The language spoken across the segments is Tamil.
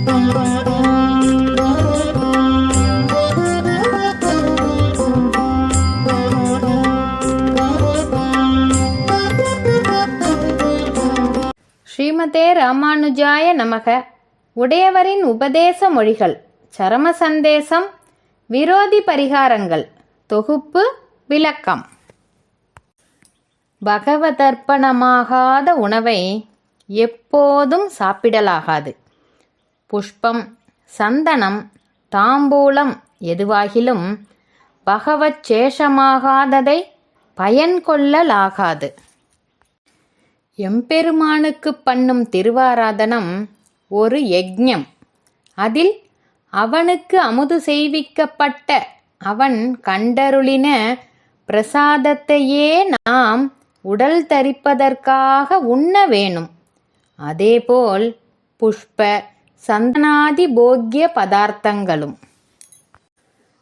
ஸ்ரீமதே ராமானுஜாய நமக. உடையவரின் உபதேச மொழிகள் சரம சந்தேசம் விரோதி பரிகாரங்கள் தொகுப்பு விளக்கம். பகவதர்ப்பணமாகாத உணவை எப்போதும் சாப்பிடலாகாது. புஷ்பம் சந்தனம் தாம்பூலம் எதுவாகிலும் பகவச் சேஷமாகாததை பயன் கொள்ளலாகாது. எம்பெருமானுக்கு பண்ணும் திருவாராதனம் ஒரு யஜ்ஞம் அதில் அவனுக்கு அமுது செய்விக்கப்பட்ட அவன் கண்டருளின பிரசாதத்தையே நாம் உடல் தரிப்பதற்காக உண்ண வேணும். அதேபோல் புஷ்ப சந்தனாதி போக்கிய பதார்த்தங்களும்.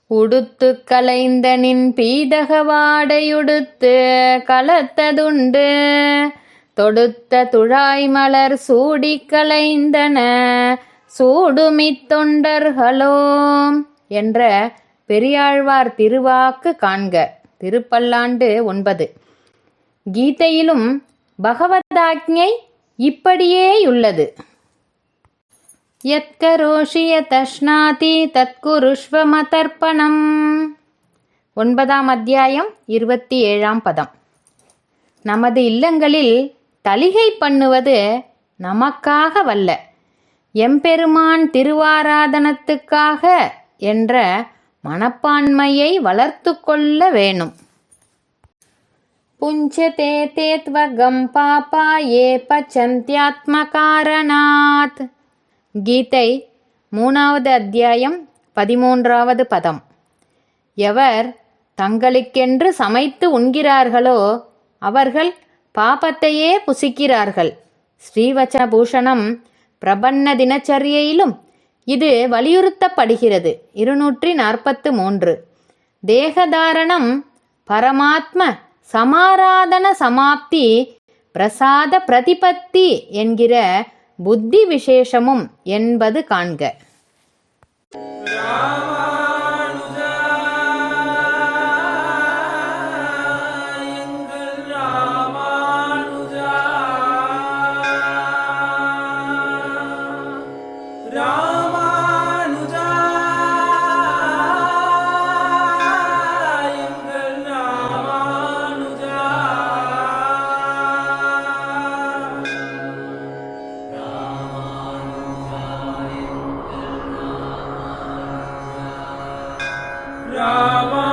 உடுத்து கலைந்தனின் பீதக வாடையுடுத்து கலத்ததுண்டு. தொடுத்த துழாய் மலர் சூடி கலைந்தன சூடுமித் தொண்டர்களோம் என்ற பெரியாழ்வார் திருவாக்கு காண்க. திருப்பல்லாண்டு ஒன்பது. கீதையிலும் பகவதாக்ஞை இப்படியேயுள்ளது. யத்கரோஷி யதஷ்னாதி தத்குருஷ்வமதர்ப்பணம். ஒன்பதாம் அத்தியாயம் இருபத்தி ஏழாம் பதம். நமது இல்லங்களில் தலிகை பண்ணுவது நமக்காக வல்ல. எம்பெருமான் திருவாராதனத்துக்காக என்ற மனப்பான்மையை வளர்த்து கொள்ள வேணும். புஞ்சதே தேத்வகம் பாபா ஏ பச்சந்தியாத்மகாரணாத் கீதை மூணாவது அத்தியாயம் பதிமூன்றாவது பதம். எவர் தங்களுக்கென்று சமைத்து உண்கிறார்களோ அவர்கள் பாபத்தையே புசிக்கிறார்கள். ஸ்ரீவச்சன பூஷணம் பிரபன்ன தினச்சரியையிலும் இது வலியுறுத்தப்படுகிறது. இருநூற்றி நாற்பத்து மூன்று. தேகதாரணம் பரமாத்ம சமாராதன சமாப்தி பிரசாத பிரதிபத்தி என்கிற புத்தி விசேஷமும் என்பது காண்க. ராமானுஜா Rama.